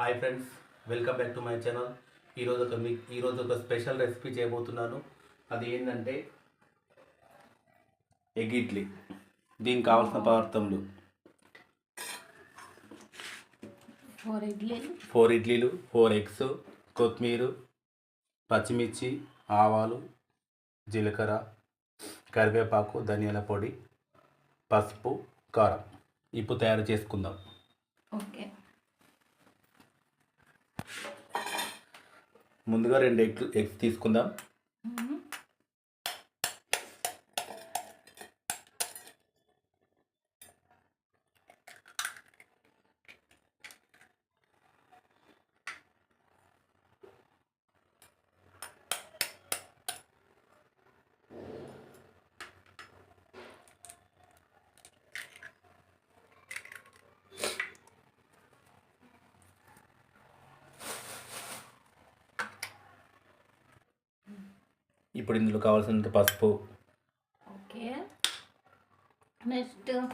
Hi friends welcome back to my channel. ఈరోజు ఒక మీ ఈరోజు ఒక స్పెషల్ రెసిపీ చేయబోతున్నాను. అది ఏంటంటే ఎగ్ ఇడ్లీ. దీనికి కావాల్సిన పదార్థములు. ఫోర్ ఇడ్లీ ఫోర్ ఇడ్లీలు ఫోర్ ఎగ్స్ కొత్తిమీర పచ్చిమిర్చి ఆవాలు జీలకర్ర కరివేపాకు ధనియాల పొడి పసుపు కారం. ఇప్పుడు తయారు చేసుకుందాం. ఓకే. ముందుగా రెండు ఎగ్ ఎగ్స్ తీసుకుందాం ఇప్పుడు ఇందులో కావాల్సినంత పసుపు. ఓకే. నెక్స్ట్.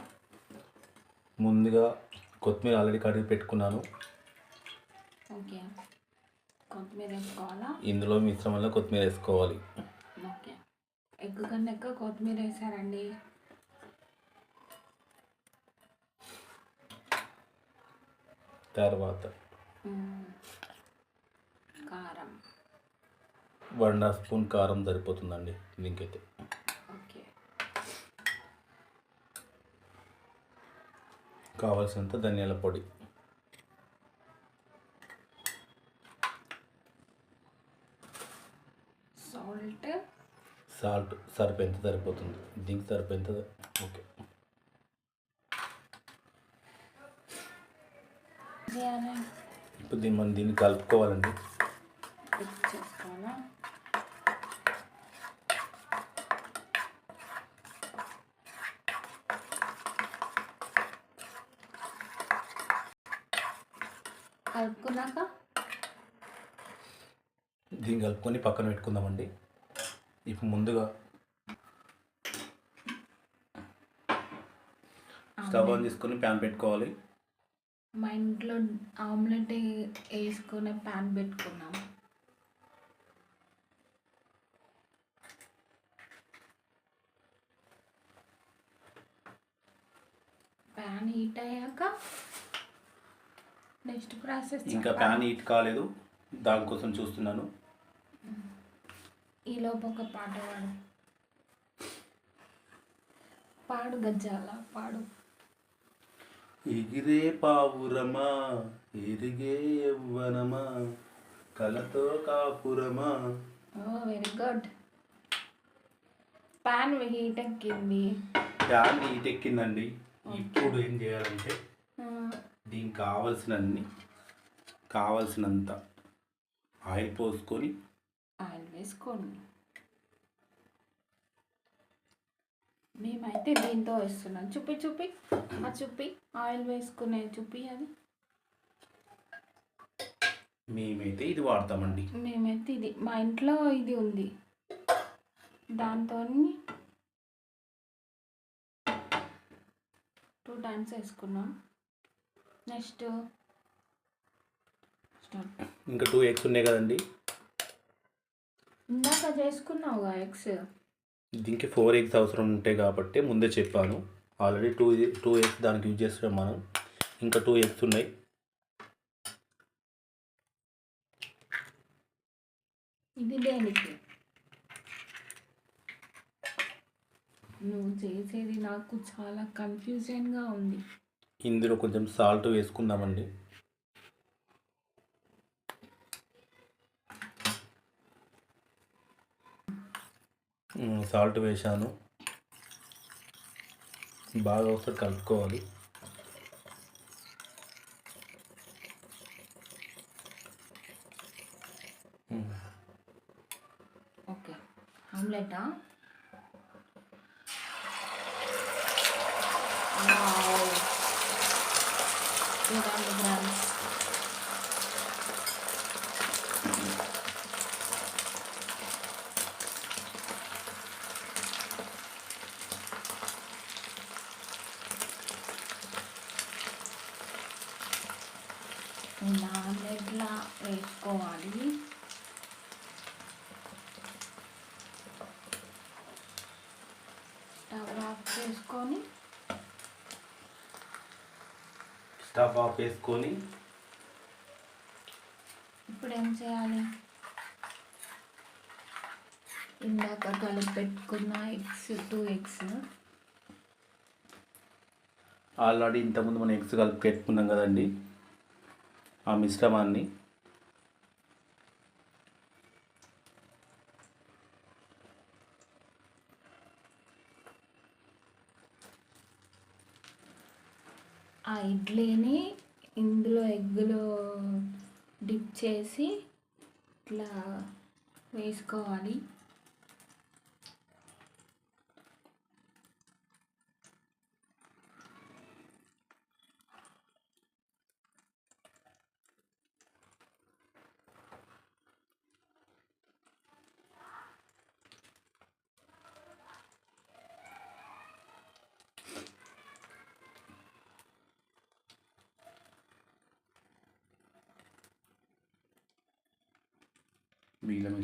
ముందుగా కొత్తిమీర ఆల్రెడీ కడిగి పెట్టుకున్నాను. ఓకే. కొత్తిమీర వేసుకోవాలా? ఇందులో మిశ్రమంలో కొత్తిమీర వేసుకోవాలి. ఓకే. ఎగ్ కన్నా ఎక్కువ కొత్తిమీర వేసారండి. తర్వాత. కారం. వన్ అండ్ హాఫ్ స్పూన్ కారం సరిపోతుందండి దీనికైతే. కావాల్సినంత ధనియాల పొడి. సాల్ట్. సాల్ట్ సరిపోయేంత సరిపోతుంది. దీనికి సరిపోయేంత ఓకే. ఇప్పుడు దీన్ని మనం దీన్ని కలుపుకోవాలండి. కలుపుకున్నాక? దీన్ని కలుపుకొని పక్కన పెట్టుకుందామండి. ఇప్పుడు ముందుగా స్టవ్ ఆన్ చేసుకొని ప్యాన్ పెట్టుకోవాలి. మా ఇంట్లో ఆమ్లెట్ వేసుకునే ప్యాన్ పెట్టుకున్నాం ప్యాన్ హీట్ అయ్యాక నెక్స్ట్ ప్రాసెస్ ఇంకా ప్యాన్ హీట్ కాలేదు. దానికోసం చూస్తున్నాను. ఈ లోపు ఒక పాట పాడు. పాడు గజ్జాల పాడు. ఎగిరే పావురమా ఎరిగే యవ్వనమా కలతో కాపురమా? ఓ వెరీ గుడ్. ప్యాన్ హీట్ ఎక్కింది. ప్యాన్ హీట్ ఎక్కిందండి. ఇప్పుడు ఏం చేయాలంటే దీనికి కావలసినన్ని కావలసినంత ఆయిల్ పోసుకొని ఆయిల్ వేసుకోండి. మేమైతే దీంతో వేస్తున్నాం. చూపి చూపి. ఆ చూపి ఆయిల్ వేసుకునే చూపి అది. మేమైతే ఇది వాడతామండి. మేమైతే ఇది మా ఇంట్లో ఇది ఉంది. దాంతో టూ టైమ్స్ వేసుకున్నాం. నెక్స్ట్. ఇంకా టూ ఎగ్స్ ఉన్నాయి కదండి. ఇందాక చేసుకున్నావుగా ఎగ్స్. దీనికి ఫోర్ ఎగ్స్ అవసరం ఉంటాయి కాబట్టి ముందే చెప్పాను. ఆల్రెడీ టూ టూ ఎగ్స్ దానికి యూజ్ చేస్తున్నాం మనం. ఇంకా టూ ఎగ్స్ ఉన్నాయి. ఇది దేనికి? నువ్వు చేసేది నాకు చాలా కన్ఫ్యూజన్గా ఉంది. ఇందులో కొంచెం సాల్ట్ వేసుకుందామండి. సాల్ట్ వేసాను బాగా ఒకసారి కలుపుకోవాలి. ఓకే. ఆమ్లెటా టూ హండ్రెడ్ గ్రామ్స్ ఇలా ఆమ్లెట్లా వేసుకోవాలి స్టవ్ ఆఫ్ చేసుకొని స్టవ్ ఆఫ్ వేసుకొని ఇప్పుడు ఏం చేయాలి? ఇందాక కలిపి పెట్టుకున్న ఎగ్స్ టూ ఎగ్స్. ఆల్రెడీ ఇంతకుముందు మనం ఎగ్స్ కలిపి పెట్టుకున్నాం కదండి ఆ మిశ్రమాన్ని. ఇడ్లీని ఇందులో ఎగ్గులో డిప్ చేసి ఇట్లా వేసుకోవాలి.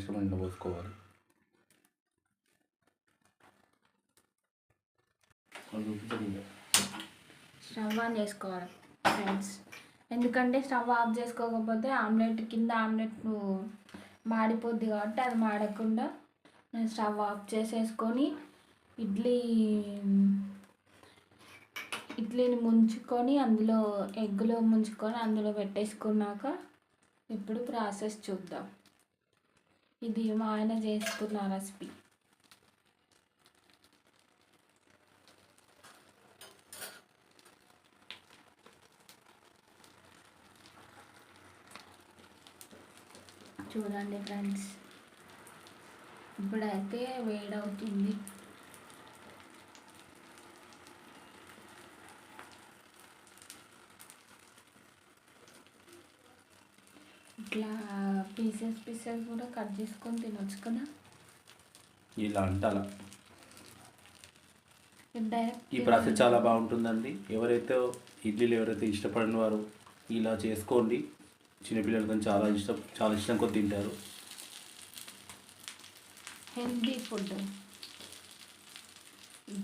మిశ్రమం ఇంట్లో పోసుకోవాలి స్టవ్ ఆన్ చేసుకోవాలి ఫ్రెండ్స్ ఎందుకంటే స్టవ్ ఆఫ్ చేసుకోకపోతే ఆమ్లెట్ కింద ఆమ్లెట్ మాడిపోద్ది కాబట్టి అది మాడకుండా నేను స్టవ్ ఆఫ్ చేసేసుకొని ఇడ్లీ ఇడ్లీని ముంచుకొని అందులో ఎగ్లో ముంచుకొని అందులో పెట్టేసుకున్నాక ఇప్పుడు ప్రాసెస్ చూద్దాం. ఇది మా ఆయన చేసుకున్న రెసిపీ. చూడండి ఫ్రెండ్స్ ఇప్పుడైతే వేడవుతుంది ఇట్లా పీసెస్ కూడా కట్ చేసుకొని తినొచ్చు కదా? ఇలా అంటాల ఈ ప్రాసెస్ చాలా బాగుంటుందండి. ఎవరైతే ఇడ్లీలు ఎవరైతే ఇష్టపడిన వారు ఇలా చేసుకోండి. చిన్నపిల్లలతో చాలా ఇష్టం చాలా ఇష్టం కొద్ది తింటారు. హెల్దీ ఫుడ్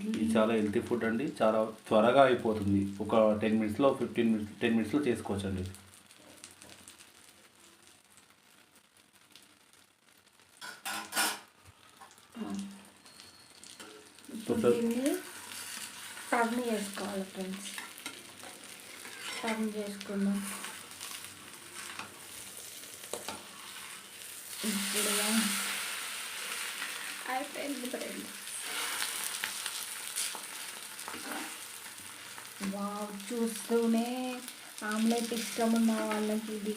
ఇది చాలా హెల్తీ ఫుడ్ అండి. చాలా త్వరగా అయిపోతుంది. ఒక టెన్ మినిట్స్లో ఫిఫ్టీన్ మినిట్స్ టెన్ మినిట్స్లో చేసుకోవచ్చు అండి ఇప్పుడు దీన్ని టర్న్ చేసుకోవాలి ఫ్రెండ్స్ టర్న్ చేసుకుందాం ఇప్పుడు అయిపోయింది ఫ్రెండ్స్ వావ్ చూస్తూనే ఆమ్లెట్ ఇష్టం ఉన్న వాళ్ళకి ఇది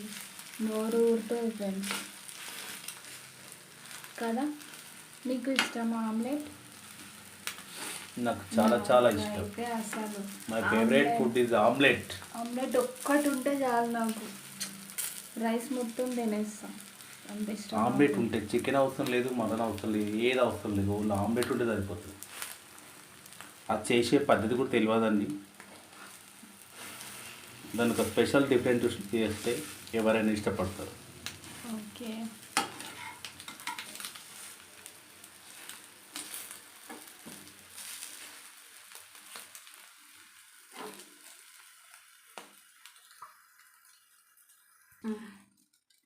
నోరు ఊరుతుంది ఫ్రెండ్స్ కదా మీకు ఇష్టమా ఆమ్లెట్ నాకు చాలా చాలా ఇష్టం. అయితే అసలు my favourite food is omelette omelette ఒక్కటి ఉంటే చాలు నాకు. రైస్ మొత్తం తినేస్తాం. అంత ఇష్టం ఆమ్లెట్ ఉంటే చికెన్ అవసరం లేదు మటన్ అవసరం లేదు ఏది అవసరం లేదు ఓన్లీ ఆమ్లెట్ ఉంటే సరిపోతుంది. అది చేసే పద్ధతి కూడా తెలియదండి. దానికి ఒక స్పెషల్ డిఫరెంట్ చేస్తే ఎవరైనా ఇష్టపడతారు. ఓకే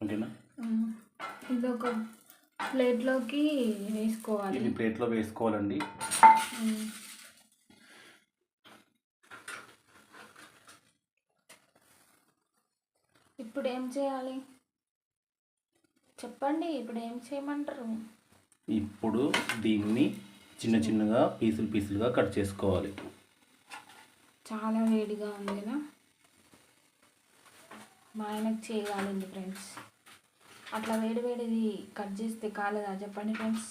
ఓకేనా మ్మ్. ఇది ఒక ప్లేట్లోకి వేసుకోవాలి. ఇది ప్లేట్లో వేసుకోవాలండి. ఇప్పుడు ఏం చేయాలి? చెప్పండి ఇప్పుడు ఏం చేయమంటారు? ఇప్పుడు దీన్ని చిన్న చిన్నగా పీసులు పీసులుగా కట్ చేసుకోవాలి. చాలా వేడిగా ఉంది కదా? మా ఆయనకు చేయగాలింది ఫ్రెండ్స్. అట్లా వేడి వేడిది కట్ చేస్తే కాలేదా? చెప్పండి ఫ్రెండ్స్.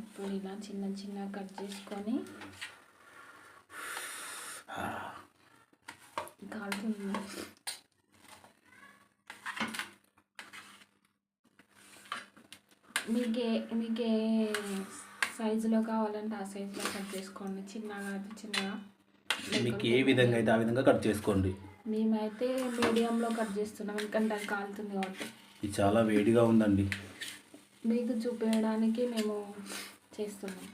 ఇప్పుడు ఇలా చిన్న చిన్న కట్ చేసుకొని కాలుతుంది మీకే మీకే సైజులో కావాలంటే ఆ సైజులో కట్ చేసుకోండి. చిన్నగా అయితే చిన్నగా. మీకు ఏ విధంగా అయితే ఆ విధంగా కట్ చేసుకోండి. మేమైతే మీడియంలో కట్ చేస్తున్నాం ఎందుకంటే అది కాలుతుంది కాబట్టి. ఇది చాలా వేడిగా ఉందండి. మీకు చూపించడానికి మేము చేస్తున్నాం.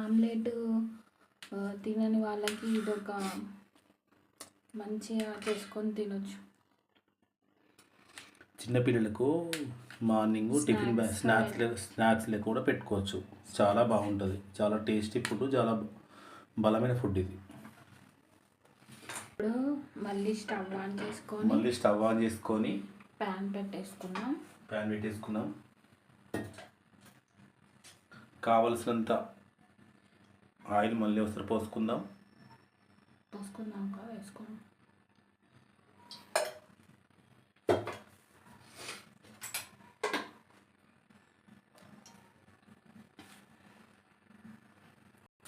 ఆమ్లెట్ తినని వాళ్ళకి ఇదొక మంచిగా చేసుకొని తినొచ్చు. చిన్నపిల్లలకు మార్నింగ్ టిఫిన్ బ్యా- స్నాక్స్ లే- స్నాక్స్ లెక్క కూడా పెట్టుకోవచ్చు. చాలా బాగుంటుంది. చాలా టేస్టీ ఫుడ్ చాలా బలమైన ఫుడ్ ఇది. ఇప్పుడు మళ్ళీ స్టవ్ ఆన్ చేసుకొని మళ్ళీ స్టవ్ ఆన్ చేసుకొని ప్యాన్ పెట్టేసుకున్నాం ప్యాన్ పెట్టేసుకున్నాం. కావలసినంత ఆయిల్ మళ్ళీ ఒకసారి పోసుకుందాం. పోసుకున్నాక వేసుకున్నాం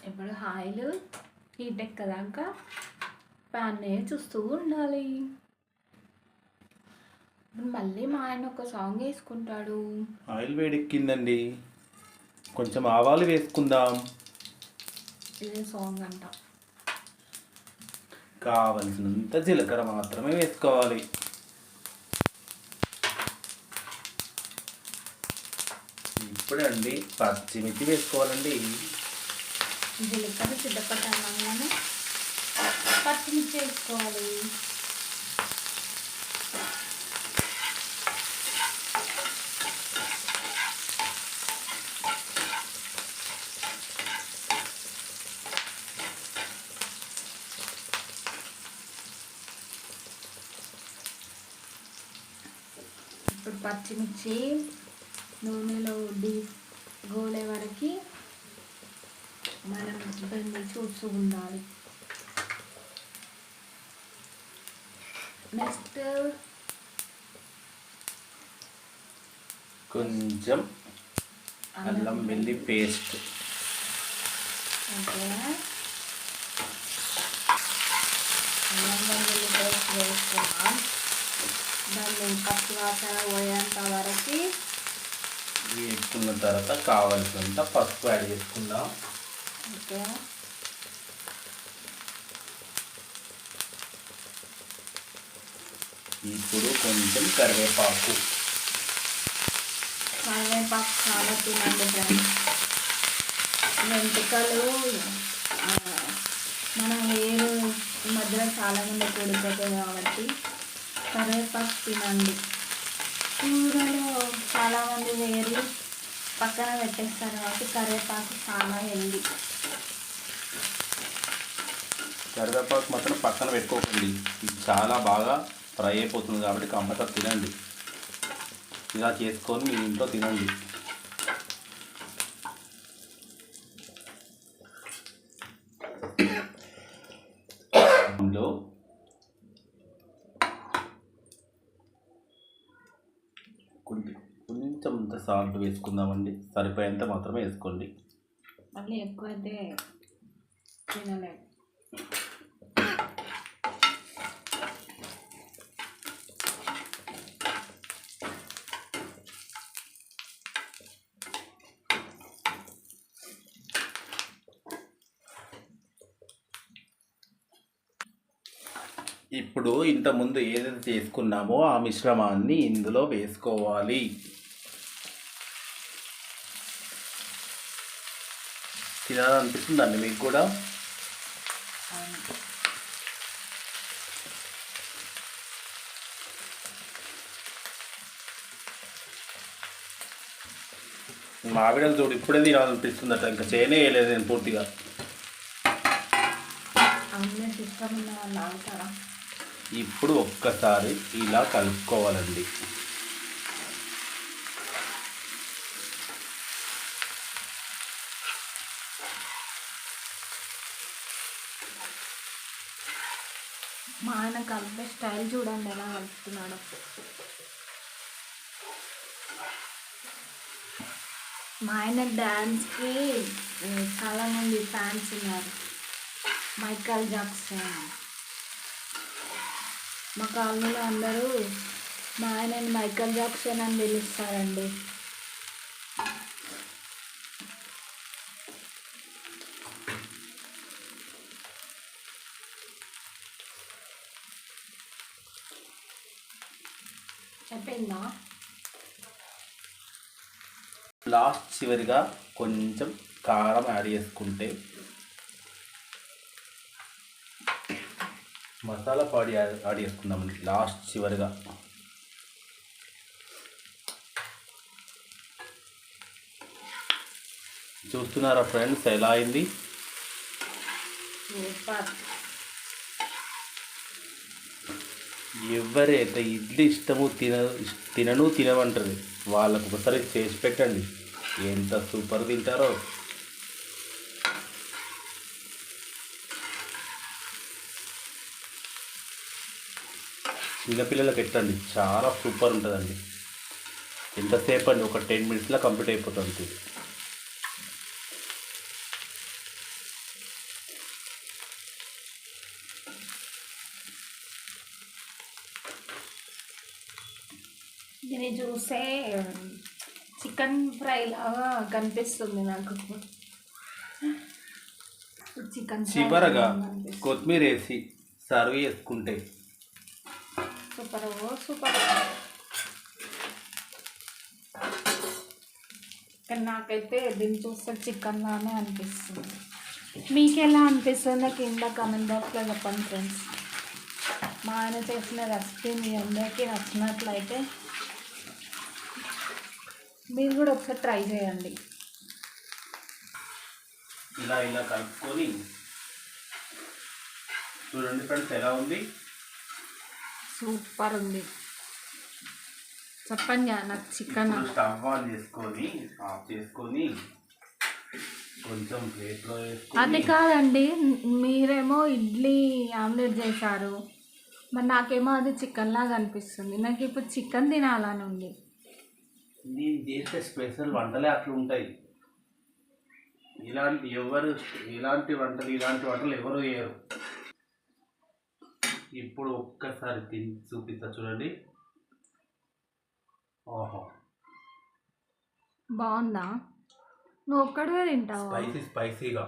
ఇప్పుడు ఆయిల్ హీట్ ఎక్కదాక ప్యాన్నే చూస్తూ ఉండాలి. మళ్ళీ మా ఆయన ఒక సాంగ్ వేసుకుంటాడు. ఆయిల్ వేడెక్కిందండి. కొంచెం ఆవాలు వేసుకుందాం. ఇదే సాంగ్ అంట. కావలసినంత జీలకర్ర మాత్రమే వేసుకోవాలి. ఇప్పుడే అండి పచ్చిమిర్చి వేసుకోవాలండి. జీలకర్ర సిద్ధపట్ట అన్నంగానే పచ్చిమిర్చి వేసుకోవాలి. ఇప్పుడు పచ్చిమిర్చి నూనెలో డీప్ గోలే వరకు చూస్తూ ఉండాలి నెక్స్ట్ కొంచెం అల్లం వెల్లి పేస్ట్. ఓకే. అల్లం వెల్లుల్లి పేస్ట్ వేసుకున్నాం. దాన్ని పచ్చి వాసన పోయేంత వరకు వేసుకున్న తర్వాత కావలసినంత పసుపు యాడ్ చేసుకుందాం. ఓకే. ఇప్పుడు కొంచెం కరివేపాకు. కరివేపాకు చాలా తినండి ఫ్రెండ్స్. వెంట్రుకలు ఆ, మన హెయిర్ ఈ మధ్యలో చాలా మంది కూడిపోతాయి కాబట్టి కరివేపాకు తినండి. కూరలో చాలామంది వేర్లు పక్కన పెట్టేస్తారు కాబట్టి కరివేపాకు చాలా హెల్దీ. కరివేపాకు మాత్రం పక్కన పెట్టుకోకండి. ఇది చాలా బాగా ఫ్రై అయిపోతుంది కాబట్టి కంపల్సరీ తినండి. ఇలా చేసుకొని మీ ఇంట్లో తినండి. కొంచెం సాల్ట్ వేసుకుందామండి. సరిపోయేంత మాత్రమే వేసుకోండి. మళ్ళీ ఎక్కువ అయితే తినలేదు ఇప్పుడు ఇంతకుముందు ఏదైతే చేసుకున్నామో ఆ మిశ్రమాన్ని ఇందులో వేసుకోవాలి. తినాలనిపిస్తుందండి మీకు కూడా? మావిడలు చూడు ఇప్పుడే తినాలనిపిస్తుందట ఇంకా చేయనే వేయలేదు నేను పూర్తిగా. ఇష్టం ఉన్న వాళ్ళు ఆగుతారా ఇప్పుడు ఒక్కసారి ఇలా కలుపుకోవాలండి. మా ఆయన కలిపే స్టైల్ చూడండి ఎలా కలుపుతున్నాడు. మా ఆయన డ్యాన్స్కి చాలామంది ఫ్యాన్స్ ఉన్నారు. Michael Jackson. మా కాలనీలో అందరూ మా ఆయన మైకల్ జాక్సన్ అని పిలుస్తారండి. చెప్పిందా? లాస్ట్ చివరిగా కొంచెం కారం యాడ్ చేసుకుంటే మసాలా పాడి యాడ్ చేసుకుందామండి లాస్ట్ చివరిగా. చూస్తున్నారా ఫ్రెండ్స్ ఎలా అయింది? ఎవరైతే ఇడ్లీ ఇష్టము తిన తినను తినమంటారు వాళ్ళకు ఒకసారి చేసి పెట్టండి. ఎంత సూపర్ తింటారో. చిన్నపిల్లలకి ఎట్టండి? చాలా సూపర్ ఉంటుందండి. ఎంతసేపు అండి ఒక టెన్ మినిట్స్లో కంప్లీట్ అయిపోతుంది. దీన్ని చూస్తే చికెన్ ఫ్రై లాగా కనిపిస్తుంది నాకు. చికెన్ చివరగా. కొత్తిమీర వేసి సర్వ్ చేసుకుంటే సూపర్ ఓ సూపర్ కానీ నాకైతే దీన్ని చూస్తే చికెన్ లానే అనిపిస్తుంది. మీకు ఎలా అనిపిస్తుందో? కింద కమెంట్ బాక్స్లో చెప్పండి ఫ్రెండ్స్ మా ఆయన చేసిన రెసిపీ మీ అందరికీ నచ్చినట్లయితే మీరు కూడా ఒకసారి ట్రై చేయండి. ఇలా ఇలా కలుపుకొని చూడండి ఫ్రెండ్స్ ఎలా ఉంది? సూపర్ ఉంది. చెప్పండి నాకు చికెన్. స్టవ్ ఆన్ చేసుకొని ఆఫ్ చేసుకొని కొంచెం ప్లేట్లో అది కాదండి మీరేమో ఇడ్లీ ఆమ్లెట్ చేశారు. మరి నాకేమో అది చికెన్ లాగా అనిపిస్తుంది. నాకు ఇప్పుడు చికెన్ తినాలని ఉంది. నేను చేసే స్పెషల్ వంటలే అట్లా ఉంటాయి. ఇలాంటి ఎవరు ఇలాంటి వంటలు ఇలాంటి వంటలు ఎవరు చేయరు. ఇప్పుడు ఒక్కసారి తిని చూపిస్తా చూడండి. ఓహో. బాగుందా? నువ్వు ఒక్కడివే తింటావా? స్పైసీ స్పైసీగా.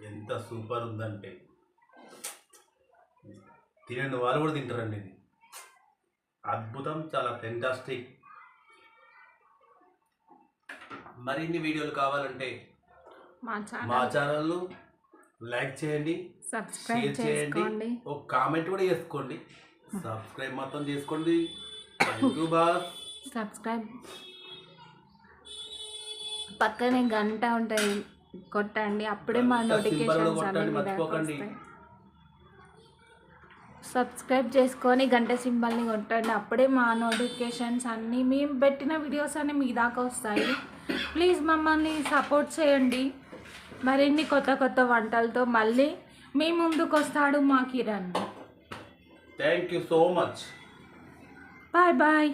ఎంత సూపర్ ఉందంటే. తినని వాళ్ళు కూడా తింటారండి ఇది. అద్భుతం చాలా ఫెంటాస్టిక్ మరిన్ని వీడియోలు కావాలంటే మా ఛానల్ ఛానల్ను లైక్ చేయండి. సబ్స్క్రైబ్ చేసుకోండి. ఒక కామెంట్ కూడా చేసుకోండి. సబ్స్క్రైబ్ మొత్తం చేసుకోండి. సబ్స్క్రైబ్ పక్కనే గంట ఉంటుంది కొట్టండి. అప్పుడే మా నోటిఫికేషన్స్ మర్చిపోకండి. సబ్స్క్రైబ్ చేసుకొని గంట సింబల్ని కొట్టండి. అప్పుడే మా నోటిఫికేషన్స్ అన్నీ మేము పెట్టిన వీడియోస్ అన్నీ మీ దాకా వస్తాయి. ప్లీజ్ మమ్మల్ని సపోర్ట్ చేయండి. మరిన్ని కొత్త కొత్త వంటలతో మళ్ళీ మీ ముందుకు వస్తాడు మా Kiran. Thank you so much bye bye